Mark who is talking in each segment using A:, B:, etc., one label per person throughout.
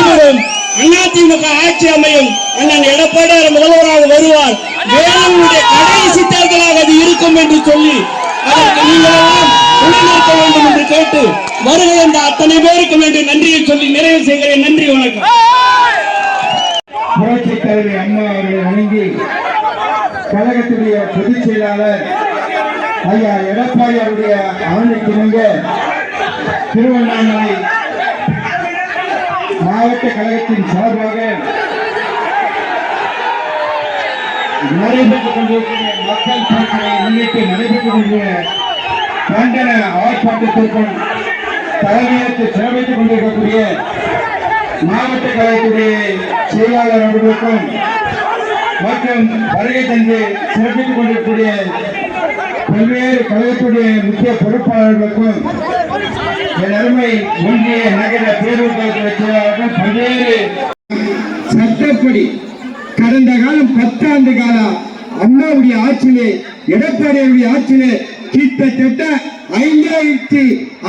A: அடித்து அதிமுக ஆட்சி அமையும். அண்ணன் எடப்பாடியார் முதல்வராக வருவார். வேலுடைய கடைசி தேர்தலாக அது இருக்கும் என்று சொல்லி அதற்கு நீங்கள் எல்லாம் வேண்டும் என்று கேட்டு வருகை என்ற அத்தனை பேருக்கும் என்று நன்றியை சொல்லி நிறைவு செய்கிறேன். நன்றி வணக்கம்.
B: புரட்சி தலைவி அண்ணா அவர்களை அணுகி கழகத்துடைய பொதுச் செயலாளர் ஐயா எடப்பாடி அவருடைய ஆணைக்கிணங்க திருவண்ணாமலை மாவட்ட கழகத்தின் சார்பாக நடைபெற்றுக் கொண்டிருக்கிற மக்கள் பிரச்சனை முன்னிட்டு நடைபெற்றுக் கொண்டிருக்கிற கண்டன ஆர்ப்பாட்டத்திற்கும் தலைமையேற்று சிறப்பித்துக் கொண்டிருக்கக்கூடிய மாவட்ட கழகத்துடைய செயலாளர் அவர்களுக்கும் மற்றும் வருகை தந்து சிறப்பித்துக் கொண்டிருக்கக்கூடிய பல்வேறு கழகத்துடைய முக்கிய பொறுப்பாளர்களுக்கும் என் ஒன்றிய நகர பேரூர் பல்வேறு சட்டப்படி கடந்த காலம் பத்தாண்டு காலம் அம்மாவுடைய ஆட்சியிலே எடப்பாடியுடைய ஆட்சியிலே கிட்டத்தட்ட ஐந்தாயிரத்தி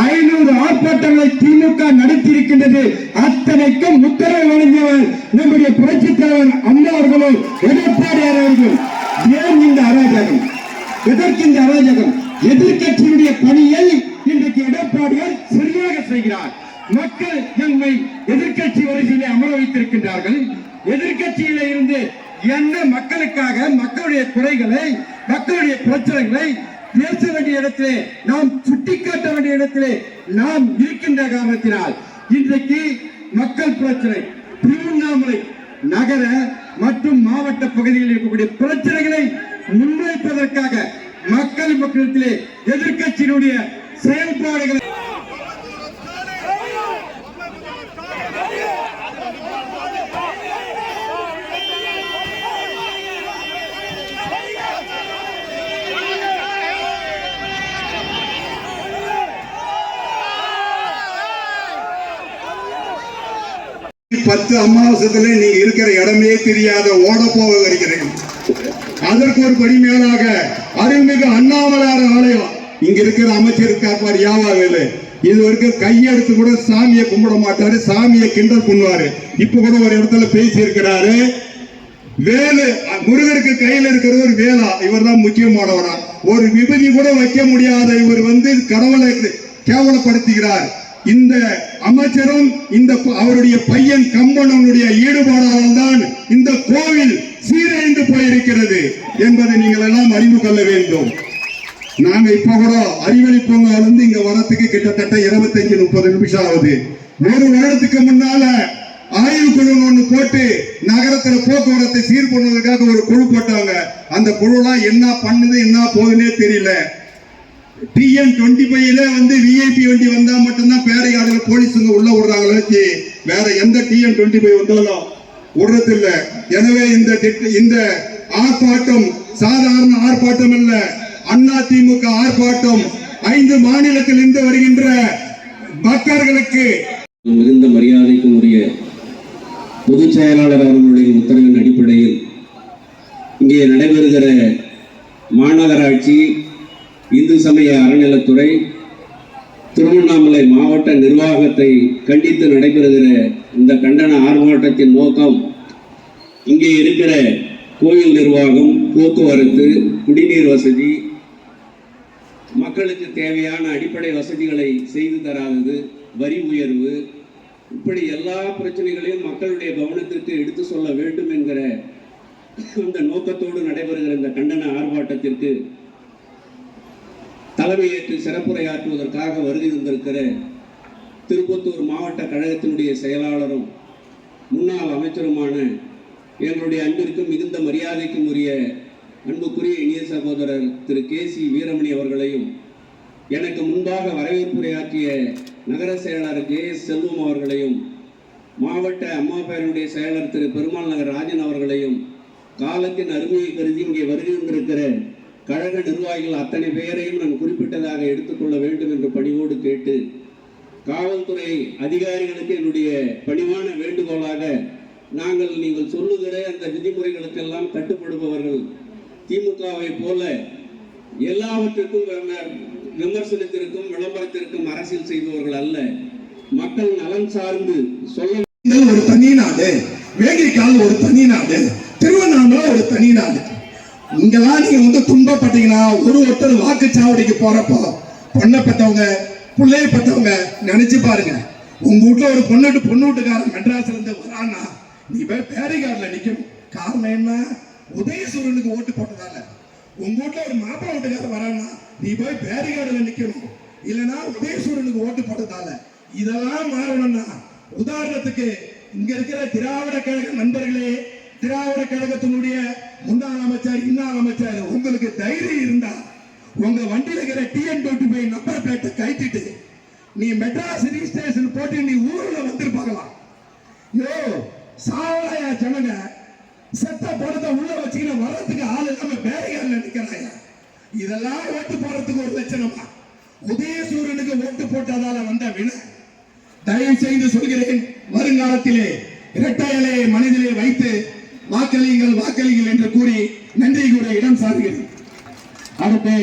B: ஐநூறு ஆர்ப்பாட்டங்களை திமுக நடத்தியிருக்கின்றது. அத்தனைக்கும் உத்தரவு வழங்கியவர் நம்முடைய புரட்சித் தலைவர் அம்மா அவர்களும் எடப்பாடியார் அவர்கள் ஏன் இந்த அராஜகம்? எதற்கு இந்த அராஜகம்? எதிர்கட்சியினுடைய பணியை இன்றைக்கு எடப்பாடியார் சரியாக செய்கிறார். மக்கள் நம்மை எதிர்க்கட்சி வரிசையிலே அமர வைத்திருக்கின்றார்கள். எதிர்கட்சியில இருந்து என்ன மக்களுக்காக மக்களுடைய குறைகளை மக்களுடைய பிரச்சனைகளை பேச வேண்டிய இடத்திலே நாம் சுட்டிக்காட்ட வேண்டிய இடத்திலே நாம் இருக்கின்ற காரணத்தினால் இன்றைக்கு மக்கள் பிரச்சனை திருவண்ணாமலை நகர மற்றும் மாவட்ட பகுதிகளில் இருக்கக்கூடிய பிரச்சனைகளை முன்வைப்பதற்காக மக்கள் மக்களிடத்திலே எதிர்க்கட்சியினுடைய செயல்பாடுகளை
C: பத்து அமாவாசத்துல நீங்க இருக்கிற இடமே தெரியாத ஓட போக வருகிறீர்கள் அதற்கு ஒரு படி மேலாக அருள்மிகு அண்ணாமலையார் ஆலயம் இங்க இருக்கிற அமைச்சர் இருக்கார் யாவா இது வரைக்கும் கையெடுத்து கூட சாமியை கும்பிட மாட்டாரு சாமியை கிண்டல் பண்ணுவாரு. இப்ப கூட ஒரு இடத்துல பேசி இருக்கிறாரு வேலு முருகருக்கு கையில இருக்கிறது ஒரு வேலா. இவர் தான் முக்கியமானவரா. ஒரு விபதி கூட வைக்க முடியாத இவர் வந்து கடவுளை கேவலப்படுத்துகிறார். இந்த அமைச்சரும் இந்த அவருடைய பையன் கம்பன் அவருடைய ஈடுபாடால் தான் இந்த கோவில் சீரழிந்து போயிருக்கிறது என்பதை நீங்கள் எல்லாம் அறிந்து கொள்ள வேண்டும். நாங்க இப்ப கூட அறிவழி பூங்கால இருந்து இங்க வரத்துக்கு கிட்டத்தட்ட இருபத்தஞ்சு முப்பது நிமிஷம் ஆகுது. ஒரு வருடத்துக்கு முன்னால ஆய்வு குழு ஒண்ணு போட்டு நகரத்துல போக்குவரத்தை சீர் பண்ணுவதற்காக ஒரு குழு போட்டாங்க. அந்த குழுலாம் என்ன பண்ணுது என்ன போகுதுன்னே தெரியல. டிஎன் டுவெண்ட்டி ஃபைவ்ல வந்து விஐபி வண்டி வந்தா மட்டும்தான் பேரையாடுல போலீஸுங்க உள்ள விடுறாங்களே வச்சு வேற எந்த டிஎன் டுவெண்ட்டி ஃபைவ் வந்தாலும் விடுறது இல்லை எனவே இந்த இந்த ஆர்ப்பாட்டம் சாதாரண ஆர்ப்பாட்டம் இல்லை அண்ணா திமுக ஆர்ப்பாட்டம் ஐந்து மாநிலத்தில் இருந்து வருகின்ற பக்தர்களுக்கு
D: மிகுந்த மரியாதைக்கும் உரிய பொதுச் செயலாளர் அவர்களுடைய உத்தரவின் அடிப்படையில் இங்கே நடைபெறுகிற மாநகராட்சி இந்து சமய அறநிலத்துறை திருவண்ணாமலை மாவட்ட நிர்வாகத்தை கண்டித்து நடைபெறுகிற இந்த கண்டன ஆர்ப்பாட்டத்தின் நோக்கம் இங்கே இருக்கிற கோயில் நிர்வாகம் போக்குவரத்து குடிநீர் வசதி மக்களுக்கு தேவையான அடிப்படை வசதிகளை செய்து தராதது வரி உயர்வு. இப்படி எல்லா பிரச்சனைகளையும் மக்களுடைய கவனத்திற்கு எடுத்து சொல்ல வேண்டும் என்கிற அந்த நோக்கத்தோடு நடைபெறுகிற இந்த கண்டன ஆர்ப்பாட்டத்திற்கு தலைமையேற்று சிறப்புரையாற்றுவதற்காக வருகை தந்திருக்கிற திருப்பத்தூர் மாவட்ட கழகத்தினுடைய செயலாளரும் முன்னாள் அமைச்சருமான எங்களுடைய அன்பிற்கும் மிகுந்த மரியாதைக்கும் உரிய அன்புக்குரிய இனிய சகோதரர் திரு கே சி வீரமணி அவர்களையும் எனக்கு முன்பாக வரவேற்புரையாற்றிய நகர செயலாளர் கே எஸ் செல்வம் அவர்களையும் மாவட்ட அம்மா பேரனுடைய செயலர் திரு பெருமாள் நகர் ராஜன் அவர்களையும் காலத்தின் அருமையை கருதி இங்கே வருகின்றிருக்கிற கழக நிர்வாகிகள் அத்தனை பெயரையும் நான் குறிப்பிட்டதாக எடுத்துக்கொள்ள வேண்டும் என்று பணிவோடு கேட்டு காவல்துறை அதிகாரிகளுக்கு என்னுடைய பணிவான வேண்டுகோளாக நாங்கள் நீங்கள் சொல்லுகிற அந்த விதிமுறைகளுக்கெல்லாம் கட்டுப்படுபவர்கள் திமுகவை போல எல்லாவற்றுக்கும் விமர்சனத்திற்கும் விளம்பரத்திற்கும் அரசியல் செய்பவர்கள் அல்ல. மக்கள் நலன் சார்ந்து சொல்ல
B: ஒரு தனி நாடு வேங்கிக்கால் ஒரு தனி நாடு திருவண்ணாமலை ஒரு தனி நாடு. இங்கெல்லாம் நீங்க வந்து துன்பப்பட்டீங்கன்னா ஒரு ஒருத்தர் வாக்குச்சாவடிக்கு போறப்போ பொண்ணை பெற்றவங்க பிள்ளைய பெற்றவங்க நினைச்சு பாருங்க. உங்க வீட்டுல ஒரு பொண்ணுட்டு பொண்ணு வீட்டுக்காரன் மெட்ராஸ்ல இருந்து வரான்னா நீ போய் பேரிகார்ல நிக்கணும் காரணம் என்ன? உதயசூரனுக்கு ஓட்டு போட்டதால. உங்க வீட்டுல ஒரு மாப்பிள்ள வீட்டுக்காரன் வரானா நீ போய் பேரிகார்டுல நிக்கணும். இல்லைன்னா உதயசூரனுக்கு ஓட்டு போட்டதால. இதெல்லாம் மாறணும்னா உதாரணத்துக்கு இங்க இருக்கிற திராவிட கழக நண்பர்களே திராவிட கழகத்தினுடைய முன்னாள் அமைச்சர் இன்னால் அமைச்சர் உங்களுக்கு தைரியம் இருந்தா உங்க வண்டியில இருக்கிற டிஎன் டுவெண்ட்டி ஃபைவ் நம்பர் பிளேட்டை கைட்டிட்டு நீ மெட்ராஸ் ரிஜிஸ்ட்ரேஷன் போட்டு நீ ஊர்ல வந்துருப்பாங்களா யோ சாவலாயா ஜனங்க. செத்த படத்தை உள்ள வச்சுக்கின வர்றதுக்கு ஆள் இல்லாம பேரிகார்ல நினைக்கிறாயா இதெல்லாம் ஓட்டு போறதுக்கு ஒரு லட்சணமா? உதயசூரனுக்கு ஓட்டு போட்டதால வந்த வினை. தயவு செய்து சொல்கிறேன் வருங்காலத்திலே இரட்டை இலையை மனதிலே வைத்து வாக்களியுங்கள் வாக்களியுங்கள் என்று கூறி நன்றி கூற இடம் சார்கிறது
E: அடுத்து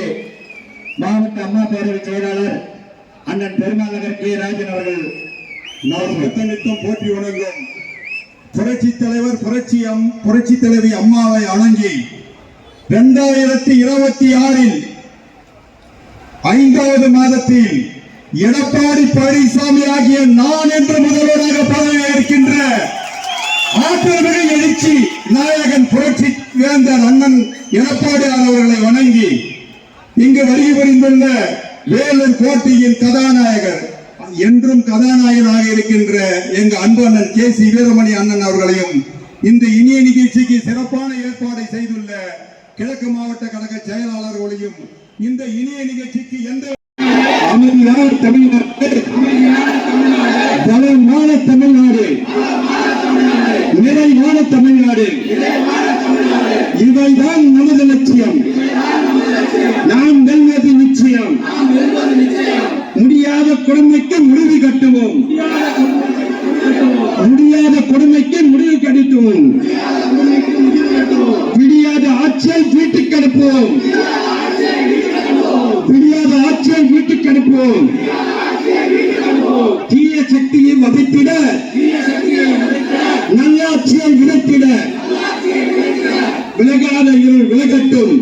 E: மாவட்ட அம்மா பேரவை செயலாளர் அண்ணன் பெருமாநகர் கே. ராஜன் அவர்கள்
B: நாம் நித்தம் போற்றி வணங்கும். புரட்சி தலைவர் புரட்சி அம் புரட்சி தலைவி அம்மாவை வணங்கி இரண்டாயிரத்தி இருபத்தி ஆறில் ஐந்தாவது மாதத்தில் எடப்பாடி பழனிசாமி ஆகிய நான் என்ற முதல்வராக பதவியேற்கின்ற ஆற்றல் எழுச்சி நாயகன் புரட்சி வேந்தர் அண்ணன் எடப்பாடியார் அவர்களை வணங்கி இங்கு வருகை புரிந்துள்ள வேலூர் கோட்டையின் கதாநாயகர் என்றும் கதாநாயகனாக இருக்கின்ற எங்க அன்பு அண்ணன் கே சி வீரமணி அண்ணன் அவர்களையும் இந்த இனிய நிகழ்ச்சிக்கு சிறப்பான ஏற்பாடை செய்துள்ள கிழக்கு மாவட்ட கழக செயலாளர்களையும் இந்த இனிய நிகழ்ச்சிக்கு எந்த வீட்டுக்கு தீய சக்தியை வதைத்திட நல்லாட்சியை விதைத்திட விலகாத இருள் விலகட்டும்.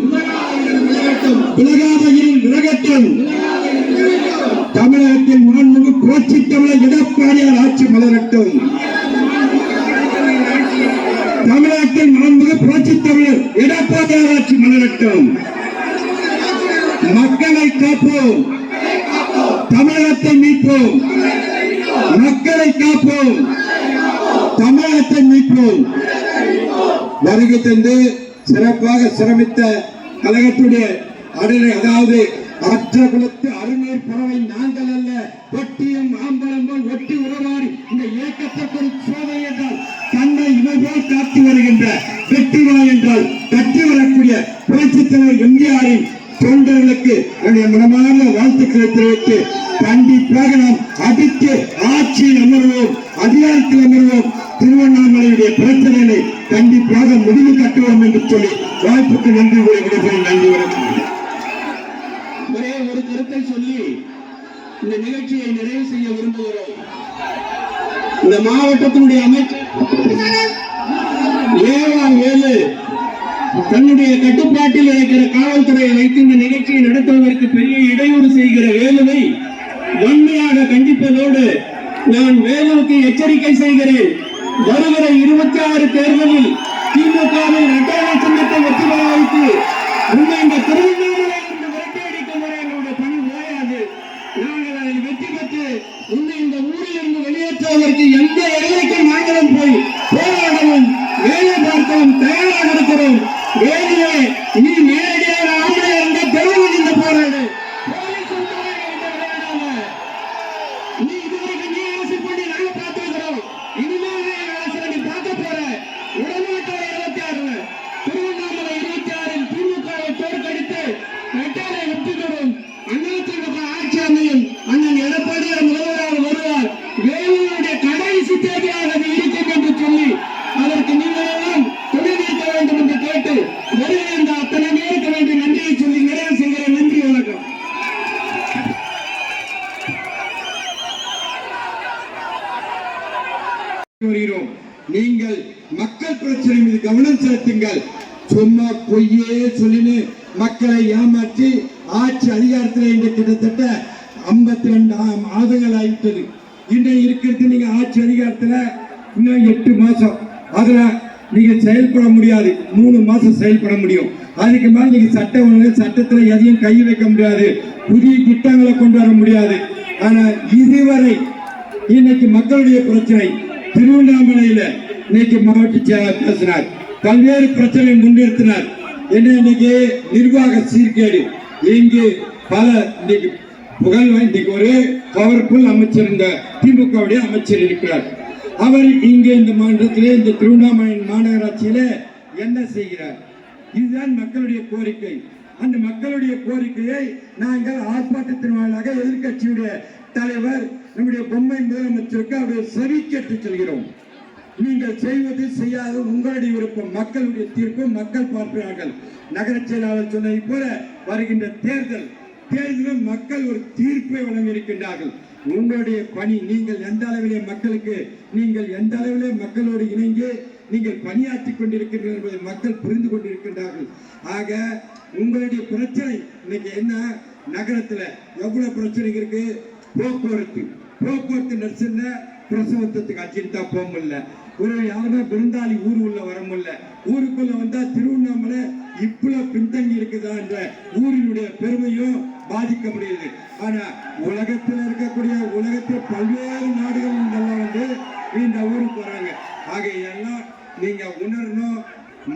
B: விலகாத இருள் விலகட்டும். தமிழகத்தில் மாண்புமிகு புரட்சி தமிழர் எடப்பாடியார் ஆட்சி மலரட்டும். தமிழகத்தில் மாண்புமிகு புரட்சி தமிழர் எடப்பாடியார் ஆட்சி மலரட்டும். மக்களை காப்போம். மக்களை காப்போம். தமிழகத்தை மீட்போம். வருகை தந்து சிறப்பாக சிரமித்த கழகத்துடைய அடலை அதாவது அற்ற குலத்து அருநீர் பறவை நாங்கள் அல்ல. ஒட்டியும் ஆம்பளம் போல் ஒட்டி உறவாடி இந்த இயக்கத்திற்கு ஒரு சோதனை என்றால் தன்னை இவை போல் காத்து வருகின்ற வெற்றிவா என்றால் கட்டி வரக்கூடிய புரட்சித் தலைவர் எம்ஜிஆரின் தொண்டர்களுக்கு என்னுடைய மனமார்ந்த வாழ்த்துக்களை தெரிவித்து கண்டிப்பாக நாம் அடுத்து ஆட்சியில் அமர்வோம் அதிகாரத்தில் அமர்வோம். திருவண்ணாமலையுடைய பிரச்சனைகளை கண்டிப்பாக முடிவு கட்டுவோம் என்று சொல்லி வாய்ப்புக்கு நன்றி கூறி விடைபெறும். நன்றி வணக்கம்.
D: ஒரே ஒரு கருத்தை சொல்லி இந்த நிகழ்ச்சியை நிறைவு செய்ய விரும்புகிறோம். இந்த மாவட்டத்தினுடைய அமைச்சர் ஏவா ஏழு தன்னுடைய கட்டுப்பாட்டில் இருக்கிற காவல்துறையை வைத்து இந்த நிகழ்ச்சியை நடத்துவதற்கு பெரிய இடையூறு செய்கிற வேலுவை வன்மையாக கண்டிப்பதோடு நான் வேலுக்கு எச்சரிக்கை செய்கிறேன். வருகிற இருபத்தி ஆறு தேர்தலில் திமுகவின் இரட்டைலை சின்னத்தை வெற்றி பெற வைத்து உண்மை எடுத்து நீங்க
B: ஆட்சி அதிகாரத்துல இன்னும் எட்டு மாசம். அதுல நீங்க செயல்பட முடியாது. மூணு மாசம் செயல்பட முடியும். அதுக்கு மேல நீங்க சட்ட ஒழுங்கு சட்டத்துல எதையும் கை வைக்க முடியாது. புதிய திட்டங்களை கொண்டு வர முடியாது. ஆனா இதுவரை இன்னைக்கு மக்களுடைய பிரச்சனை திருவண்ணாமலையில இன்னைக்கு மாவட்ட செயலர் பேசினார். பல்வேறு பிரச்சனை முன்னிறுத்தினார். என்ன இன்னைக்கு நிர்வாக சீர்கேடு. இங்கு பல இன்னைக்கு புகழ் வாய்ந்த இன்னைக்கு ஒரு பவர்ஃபுல் அமைச்சர் இந்த திமுகவுடைய அமைச்சர் இருக்கிறார். அவர் இங்கே இந்த மாநிலத்திலே இந்த திருவண்ணாமலை மாநகராட்சியில என்ன செய்கிறார்? இதுதான் மக்களுடைய கோரிக்கை. அந்த மக்களுடைய கோரிக்கையை நாங்கள் ஆர்ப்பாட்டத்தின் வாயிலாக எதிர்க்கட்சியுடைய தலைவர் நம்முடைய பொம்மை முதலமைச்சருக்கு அவர் செவி கேட்டு செல்கிறோம். நீங்கள் செய்வது செய்யாது உங்களுடைய விருப்பம். மக்களுடைய தீர்ப்பு மக்கள் பார்க்கிறார்கள். நகர செயலாளர் சொன்னதை போல வருகின்ற தேர்தல் தேர்தலில் மக்கள் ஒரு தீர்ப்பை வழங்கியிருக்கின்றார்கள். உங்களுடைய பணி நீங்கள் எந்த அளவிலே மக்களுக்கு நீங்கள் எந்த அளவிலே மக்களோடு இணைந்து நீங்கள் பணியாற்றி கொண்டிருக்கின்றீர்கள் என்பதை மக்கள் புரிந்து கொண்டிருக்கின்றார்கள். ஆக உங்களுடைய பிரச்சனை இன்னைக்கு என்ன? நகரத்துல எவ்வளவு பிரச்சனை இருக்கு? போக்குவரத்து. போக்குவரத்து நெரிசல்ல பிரசவத்துக்கு அச்சின்தா போக முடியல. ஒரு யாருமே விருந்தாளி ஊர் உள்ள வர முடியல. ஊருக்குள்ள வந்தா திருவண்ணாமலை இவ்வளவு பின்தங்கி இருக்குதா என்ற ஊரினுடைய பெருமையும் பாதிக்கப்படுகிறது. ஆனா உலகத்தில் இருக்கக்கூடிய உலகத்தில் பல்வேறு நாடுகள் இதெல்லாம் வந்து இந்த ஊருக்கு வராங்க. ஆகையெல்லாம் நீங்க உணரணும்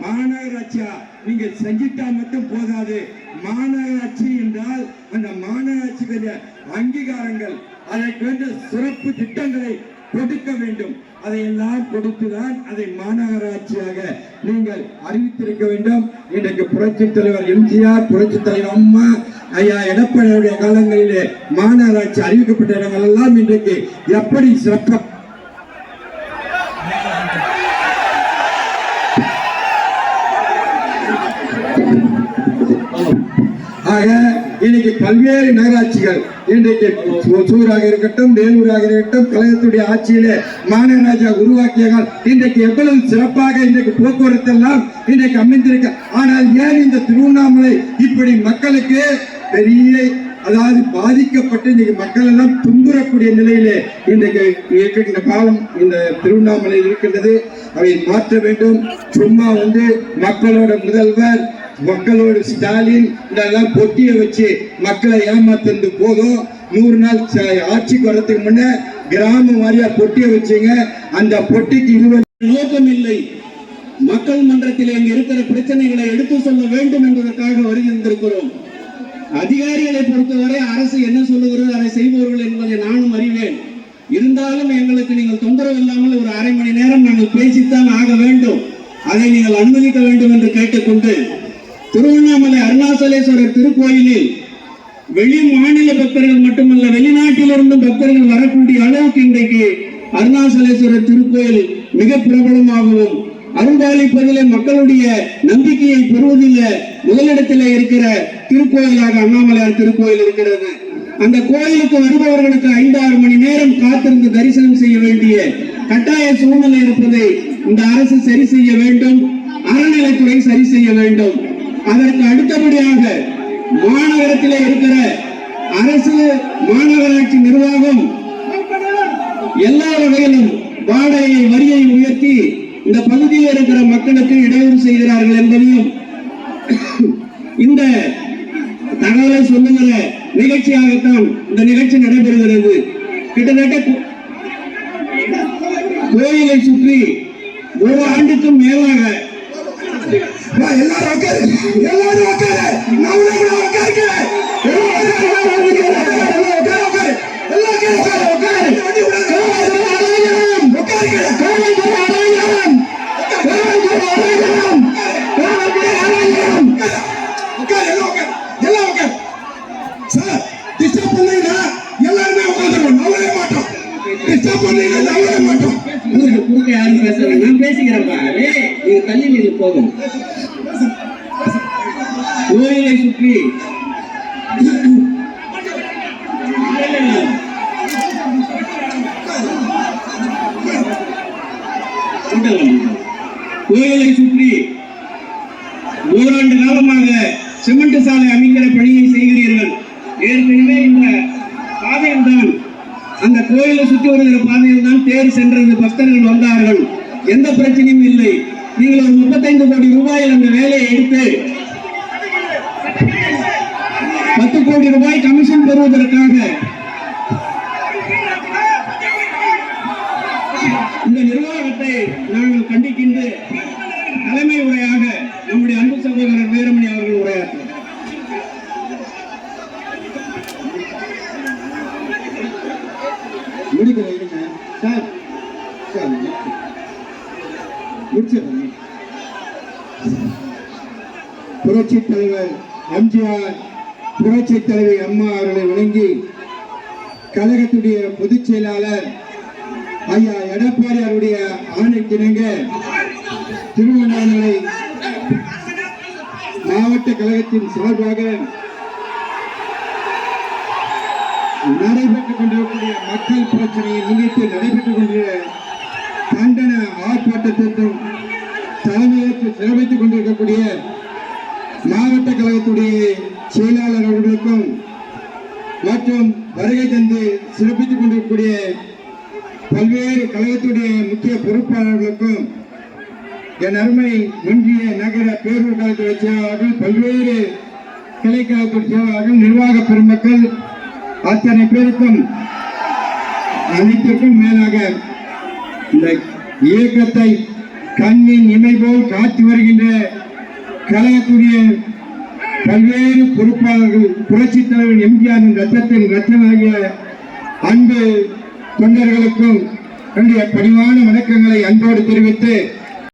B: மாநகராட்சியா? நீங்க செஞ்சிட்டா மட்டும் போதாது. மாநகராட்சி என்றால் அந்த மாநகராட்சிக்குரிய அங்கீகாரங்கள் அதற்கு வேண்டிய சிறப்பு திட்டங்களை கொடுக்க வேண்டும். அதையெல்லாம் கொடுத்துதான் அதை மாநகராட்சியாக நீங்கள் அறிவித்திருக்க வேண்டும். இன்றைக்கு புரட்சி தலைவர் எம்ஜிஆர் புரட்சி தலைவர் அம்மா ஐயா எடப்பாடியுடைய காலங்களிலே மாநகராட்சி அறிவிக்கப்பட்ட இடங்கள் எல்லாம் இன்றைக்கு எப்படி சிறப்பாக ஆக இன்னைக்கு பல்வேறு நகராட்சிகள் இன்றைக்கு சூராக இருக்கட்டும் வேலூராக இருக்கட்டும் கழகத்துடைய ஆட்சியிலே மாநகராஜா உருவாக்கியதால் இன்றைக்கு எவ்வளவு சிறப்பாக இன்றைக்கு போக்குவரத்து எல்லாம் இன்றைக்கு அமைந்திருக்க. ஆனால் ஏன் இந்த திருவண்ணாமலை இப்படி மக்களுக்கு பெரிய அதாவது பாதிக்கப்பட்டு இன்னைக்கு மக்கள் எல்லாம் துன்புறக்கூடிய நிலையிலே இன்றைக்கு இருக்கின்ற காலம் இந்த திருவண்ணாமலையில் இருக்கின்றது. அதை மாற்ற வேண்டும். சும்மா வந்து மக்களோட முதல்வர் மக்களோட ஸ்டாலின் இதெல்லாம் பொட்டியை வச்சு மக்களை ஏமாத்துறது போதும் நூறு நாள் ச- ஆட்சிக்கு வர்றதுக்கு முன்ன கிராமம் மாதிரியா பொட்டியை வச்சுங்க. அந்த பொட்டிக்கு இருபது
D: நோக்கம் இல்லை மக்கள் மன்றத்தில் இங்கு இருக்கிற பிரச்சனைகளை எடுத்து சொல்ல வேண்டும் என்பதற்காக வருகின்றிருக்கிறோம் அதிகாரிகளை பொறுத்தவரை அரசு என்ன சொல்லுகிறது அதை செய்பவர்கள் என்பதை நானும் அறிவேன். இருந்தாலும் எங்களுக்கு நீங்கள் தொந்தரவு இல்லாமல் ஒரு அரை மணி நேரம் நாங்கள் பேசித்தான் ஆக வேண்டும். அதை நீங்கள் அனுமதிக்க வேண்டும் என்று கேட்டுக்கொண்டு திருவண்ணாமலை அருணாசலேஸ்வரர் திருக்கோயிலில் வெளி மாநில பக்தர்கள் மட்டுமல்ல வெளிநாட்டிலிருந்தும் பக்தர்கள் வரக்கூடிய அளவுக்கு இன்றைக்கு அருணாசலேஸ்வரர் திருக்கோயில் மிக பிரபலமாகவும் அருள்பாலிப்பதிலே மக்களுடைய நம்பிக்கையை பெறுவதில் முதலிடத்தில் இருக்கிற திருக்கோயிலாக அண்ணாமலையார் திருக்கோயில் இருக்கிறது. அந்த கோயிலுக்கு வருபவர்களுக்கு ஐந்தாறு மணி நேரம் காத்திருந்து தரிசனம் செய்ய வேண்டிய கட்டாய சூழ்நிலை இருப்பதை இந்த அரசு சரி செய்ய வேண்டும். அறநிலைத்துறை சரி செய்ய வேண்டும். அதற்கு அடுத்தபடியாக மாநகரத்திலே இருக்கிற அரசு மாநகராட்சி நிர்வாகம் எல்லா வகையிலும் வாடகை வரியை உயர்த்தி இந்த பகுதியில் இருக்கிற மக்களுக்கு இடையூறு செய்கிறார்கள் என்பதையும் இந்த தகவலை சொல்லுகிற நிகழ்ச்சியாகத்தான் இந்த நிகழ்ச்சி நடைபெறுகிறது. கிட்டத்தட்ட கோயிலை சுற்றி ஒரு ஆண்டுக்கும் மேலாக
B: வா, எல்லாரும் உட்காரு எல்லாரும் உட்காரு நான் கூட உட்காருங்க எல்லாரும் உட்காரு, உட்காரு. காவல்துறை அடையாளம். காவல்துறை அடையாளம். காவல்துறை அடையாளம். காவல்துறை அடையாளம். உட்காரு, எல்லாம் உட்காரு, எல்லாம் உட்காரு. சார், disturb பண்ணீங்கன்னா எல்லாருமே உட்காந்துருவோம் நவரவே மாட்டோம் டிஸ்டர்ப்
D: குறுக்க யாரும் பேசுறாங்க நான் பேசிக்கிறேன்ப்பா நீங்க தள்ளி நீங்க போகும் கோயிலை சுற்றி கோயிலை சுற்றி ஓராண்டு காலமாக சிமெண்ட் சாலை அமைக்கிற பணியை செய்கிறீர்கள் ஏற்கனவே இந்த பாதையில் தான் அந்த கோயிலை சுற்றி வருகிற பாதையில் தான் தேர் சென்றது பக்தர்கள் வந்தார்கள் எந்த பிரச்சனையும் இல்லை நீங்கள் ஒரு முப்பத்தைந்து கோடி ரூபாயில் அந்த வேலையை எடுத்து பத்து கோடி ரூபாய் கமிஷன் பெறுவதற்காக. இந்த நிர்வாகத்தை நாங்கள் கண்டிக்கின்ற தலைமை உரையாக நம்முடைய அன்பு சகோதரர் வீரமணி அவர்கள் உரையாற்றுவார்
B: சார் சார் புரட்சி தலைவர் எம்ஜிஆர் புரட்சி தலைவி அம்மா அவர்களை வணங்கி கழகத்துடைய பொதுச் செயலாளர் ஐயா எடப்பாடி அவருடைய ஆணைக்கிணங்க திருவண்ணாமலை மாவட்ட கழகத்தின் சார்பாக நடைபெற்றுக் கொண்டிருக்கக்கூடிய மக்கள் பிரச்சனையை முன்னிட்டு நடைபெற்றுக் கொண்டிருக்கிற கண்டன ஆர்ப்பாட்டத்திற்கும் தலைமையேற்று சிறப்பித்துக் கொண்டிருக்கக்கூடிய மாவட்ட கழகத்துடைய செயலாளர் அவர்களுக்கும் மற்றும் வருகை தந்து சிறப்பித்துக் கொண்டிருக்கக்கூடிய பல்வேறு கழகத்துடைய முக்கிய பொறுப்பாளர்களுக்கும் என் அருமை ஒன்றிய நகர பேரூர் கழகத்துறை செயலாளர்கள் பல்வேறு கிளை கழகத்துறை செயலாளர்கள் நிர்வாக பெருமக்கள் அத்தனை பேருக்கும் அனைத்திற்கும் மேலாக இந்த இயக்கத்தை கண்ணின் இமை போல் காத்து வருகின்ற கழகத்துடைய பல்வேறு பொறுப்பாளர்கள் புரட்சித் தலைவர் எம்ஜிஆரின் ரத்தத்தின் ரத்தமாகிய அன்பு தொண்டர்களுக்கும் என்னுடைய பணிவான வணக்கங்களை அன்போடு தெரிவித்து